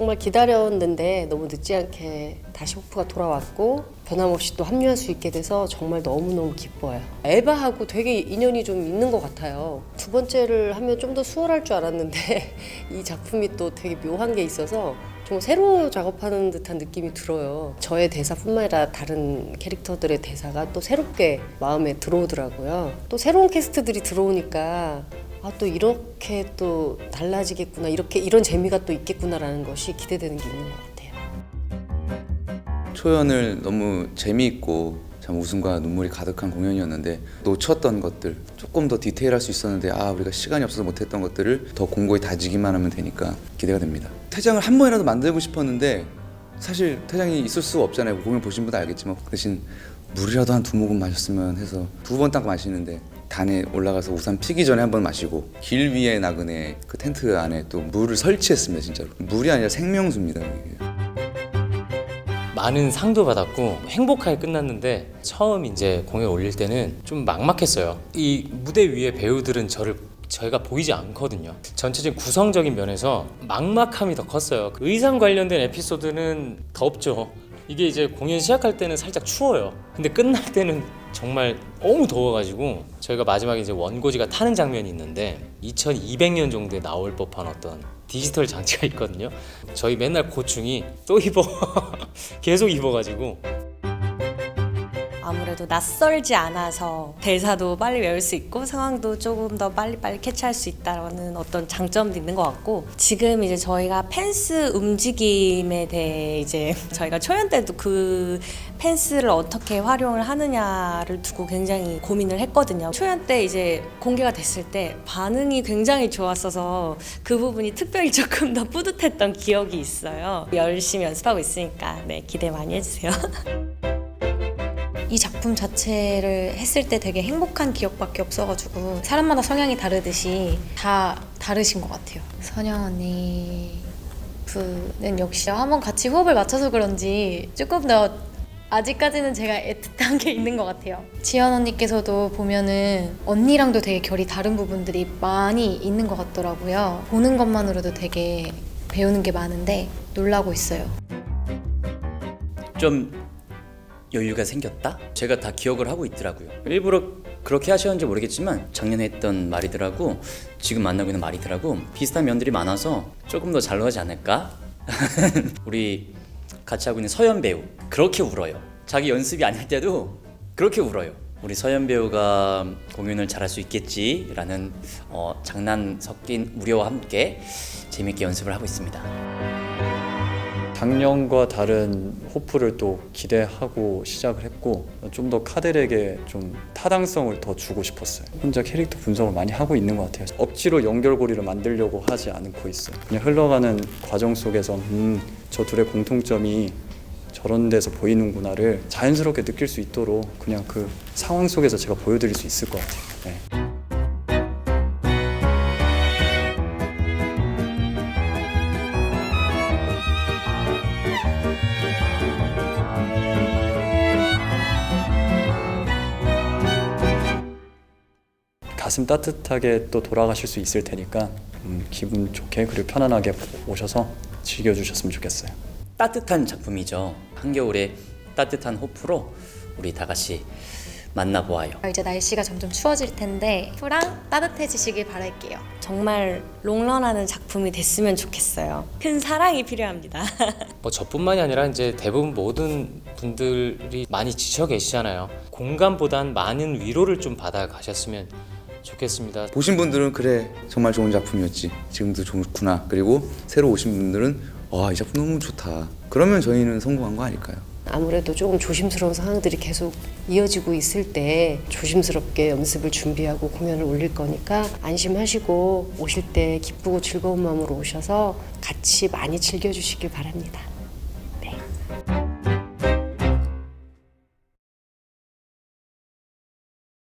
정말 기다렸는데 너무 늦지 않게 다시 호프가 돌아왔고 변함없이 또 합류할 수 있게 돼서 정말 너무너무 기뻐요. 에바하고 되게 인연이 좀 있는 것 같아요. 두 번째를 하면 좀 더 수월할 줄 알았는데 이 작품이 또 되게 묘한 게 있어서 좀 새로 작업하는 듯한 느낌이 들어요. 저의 대사뿐만 아니라 다른 캐릭터들의 대사가 또 새롭게 마음에 들어오더라고요. 또 새로운 캐스트들이 들어오니까 아 또 이렇게 또 달라지겠구나 이렇게 이런 재미가 또 있겠구나라는 것이 기대되는 게 있는 것 같아요. 초연을 너무 재미있고 참 웃음과 눈물이 가득한 공연이었는데 놓쳤던 것들 조금 더 디테일할 수 있었는데 아 우리가 시간이 없어서 못했던 것들을 더 공고히 다지기만 하면 되니까 기대가 됩니다. 퇴장을 한 번이라도 만들고 싶었는데 사실 퇴장이 있을 수 없잖아요. 공연 보신 분도 알겠지만 그 대신 물이라도 한 두 모금 마셨으면 해서 두 번 딱 마시는데 단에 올라가서 우산 피기 전에 한 번 마시고 길 위에 나그네 그 텐트 안에 또 물을 설치했습니다 진짜로 물이 아니라 생명수입니다 이게. 많은 상도 받았고 행복하게 끝났는데 처음 이제 공연 올릴 때는 좀 막막했어요. 이 무대 위에 배우들은 저를 저희가 보이지 않거든요. 전체적인 구성적인 면에서 막막함이 더 컸어요. 그 의상 관련된 에피소드는 덥죠. 이게 이제 공연 시작할 때는 살짝 추워요. 근데 끝날 때는 정말 너무 더워가지고 저희가 마지막에 이제 원고지가 타는 장면이 있는데 2200년 정도에 나올 법한 어떤 디지털 장치가 있거든요. 저희 맨날 고충이 또 입어 계속 입어가지고 아무래도 낯설지 않아서 대사도 빨리 외울 수 있고 상황도 조금 더 빨리빨리 캐치할 수 있다는 어떤 장점도 있는 것 같고 지금 이제 저희가 펜스 움직임에 대해 이제 저희가 초연 때도 그 펜스를 어떻게 활용을 하느냐를 두고 굉장히 고민을 했거든요. 초연 때 이제 공개가 됐을 때 반응이 굉장히 좋았어서 그 부분이 특별히 조금 더 뿌듯했던 기억이 있어요. 열심히 연습하고 있으니까 네 기대 많이 해주세요. 이 작품 자체를 했을 때 되게 행복한 기억밖에 없어가지고 사람마다 성향이 다르듯이 다 다르신 것 같아요. 선영 언니 부는 역시 한번 같이 호흡을 맞춰서 그런지 조금 더 아직까지는 제가 애틋한 게 있는 것 같아요. 지연 언니께서도 보면은 언니랑도 되게 결이 다른 부분들이 많이 있는 것 같더라고요. 보는 것만으로도 되게 배우는 게 많은데 놀라고 있어요. 좀 여유가 생겼다? 제가 다 기억을 하고 있더라고요. 일부러 그렇게 하셨는지 모르겠지만 작년에 했던 말이더라고 지금 만나고 있는 말이더라고 비슷한 면들이 많아서 조금 더 잘 나가지 않을까? 우리 같이 하고 있는 서현 배우 그렇게 울어요. 자기 연습이 아닐 때도 그렇게 울어요. 우리 서현 배우가 공연을 잘할 수 있겠지라는 어, 장난 섞인 우려와 함께 재밌게 연습을 하고 있습니다. 작년과 다른 호프를 또 기대하고 시작을 했고 좀 더 카델에게 좀 타당성을 더 주고 싶었어요. 혼자 캐릭터 분석을 많이 하고 있는 것 같아요. 억지로 연결고리를 만들려고 하지 않고 있어요. 그냥 흘러가는 과정 속에서 음, 저 둘의 공통점이 저런 데서 보이는구나를 자연스럽게 느낄 수 있도록 그냥 그 상황 속에서 제가 보여드릴 수 있을 것 같아요. 네. 가슴 따뜻하게 또 돌아가실 수 있을 테니까 음, 기분 좋게 그리고 편안하게 오셔서 즐겨주셨으면 좋겠어요. 따뜻한 작품이죠. 한겨울에 따뜻한 호프로 우리 다 같이 만나보아요. 이제 날씨가 점점 추워질 텐데 호랑 따뜻해지시길 바랄게요. 정말 롱런하는 작품이 됐으면 좋겠어요. 큰 사랑이 필요합니다. 뭐 저뿐만이 아니라 이제 대부분 모든 분들이 많이 지쳐 계시잖아요. 공감보단 많은 위로를 좀 받아 가셨으면 좋겠습니다. 보신 분들은 그래 정말 좋은 작품이었지 지금도 좋구나 그리고 새로 오신 분들은 와 이 작품 너무 좋다 그러면 저희는 성공한 거 아닐까요? 아무래도 조금 조심스러운 상황들이 계속 이어지고 있을 때 조심스럽게 연습을 준비하고 공연을 올릴 거니까 안심하시고 오실 때 기쁘고 즐거운 마음으로 오셔서 같이 많이 즐겨주시길 바랍니다.